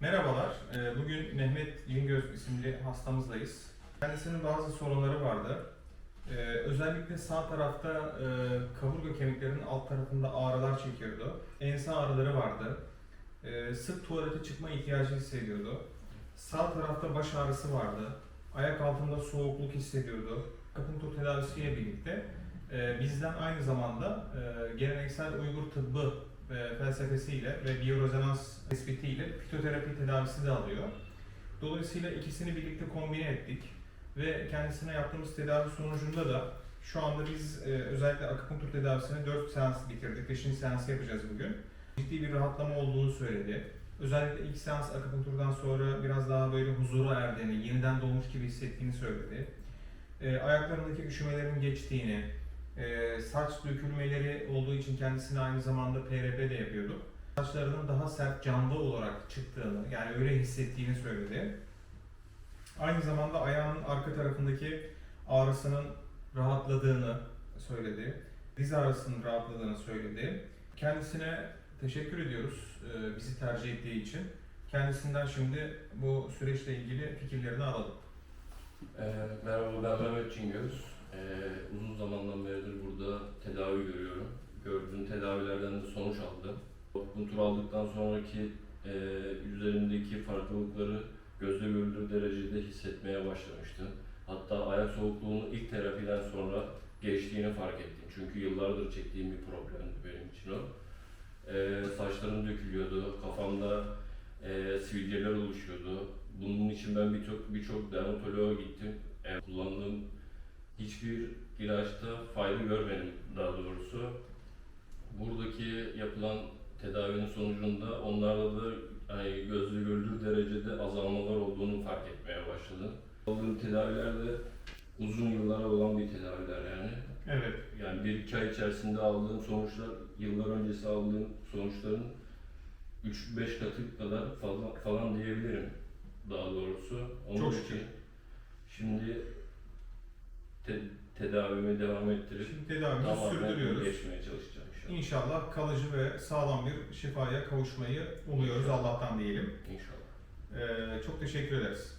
Merhabalar, Ee, bugün Mehmet Cingöz isimli hastamızdayız. Kendisinin bazı sorunları vardı. Ee, Özellikle sağ tarafta e, kaburga kemiklerinin alt tarafında ağrılar çekiyordu. Ense ağrıları vardı. Sık tuvalete çıkma ihtiyacı hissediyordu. Sağ tarafta baş ağrısı vardı. Ayak altında soğukluk hissediyordu. Akupunktur tedavisiyle birlikte e, bizden aynı zamanda e, geleneksel Uygur tıbbı ve felsefesiyle ve biyorezonans tespitiyle fitoterapi tedavisi de alıyor. Dolayısıyla ikisini birlikte kombine ettik ve kendisine yaptığımız tedavi sonucunda da şu anda biz e, özellikle akupunktur tedavisini 4 seans bitirdik. 5. seansı yapacağız bugün. Ciddi bir rahatlama olduğunu söyledi. Özellikle ilk seans akupunkturdan sonra biraz daha böyle huzura erdiğini, yeniden doğmuş gibi hissettiğini söyledi. E, ayaklarındaki üşümelerin geçtiğini, e, saç dökülmeleri olduğu için kendisine aynı zamanda PRP de yapıyorduk. Saçlarının daha sert canlı olarak çıktığını, yani öyle hissettiğini söyledi. Aynı zamanda ayağının arka tarafındaki ağrısının rahatladığını söyledi. Diz ağrısının rahatladığını söyledi. Kendisine teşekkür ediyoruz e, bizi tercih ettiği için. Kendisinden şimdi bu süreçle ilgili fikirlerini alalım. Ee, merhaba ben Mehmet Cingöz. Ee, tedavi görüyorum. Gördüğüm tedavilerden de sonuç aldım. Akupunktur aldıktan sonraki e, üzerimdeki farklılıkları gözle görülür derecede hissetmeye başlamıştım. Hatta ayak soğukluğunun ilk terapiden sonra geçtiğini fark ettim. Çünkü yıllardır çektiğim bir problemdi benim için o. Ee, saçlarım dökülüyordu, kafamda e, sivilceler oluşuyordu. Bunun için ben birçok birçok dermatoloğa gittim. E, kullandığım hiçbir ilaçta fayda görmedim daha doğrusu. Buradaki yapılan tedavinin sonucunda onlarda da hani gözle görülür derecede azalmalar olduğunu fark etmeye başladım. Aldığım tedavilerde uzun yıllara olan bir tedaviler yani. Evet, Yani bir iki ay içerisinde aldığım sonuçlar, yıllar öncesi aldığım sonuçların 3-5 katı kadar falan, falan diyebilirim daha doğrusu. Onun Çok için şükür. Şimdi te- tedavime devam ettirip şimdi tedavimizi tamamen sürdürüyoruz. geçmeye çalışacağım inşallah. İnşallah kalıcı ve sağlam bir şifaya kavuşmayı umuyoruz Allah'tan diyelim. İnşallah. Ee, çok teşekkür ederiz.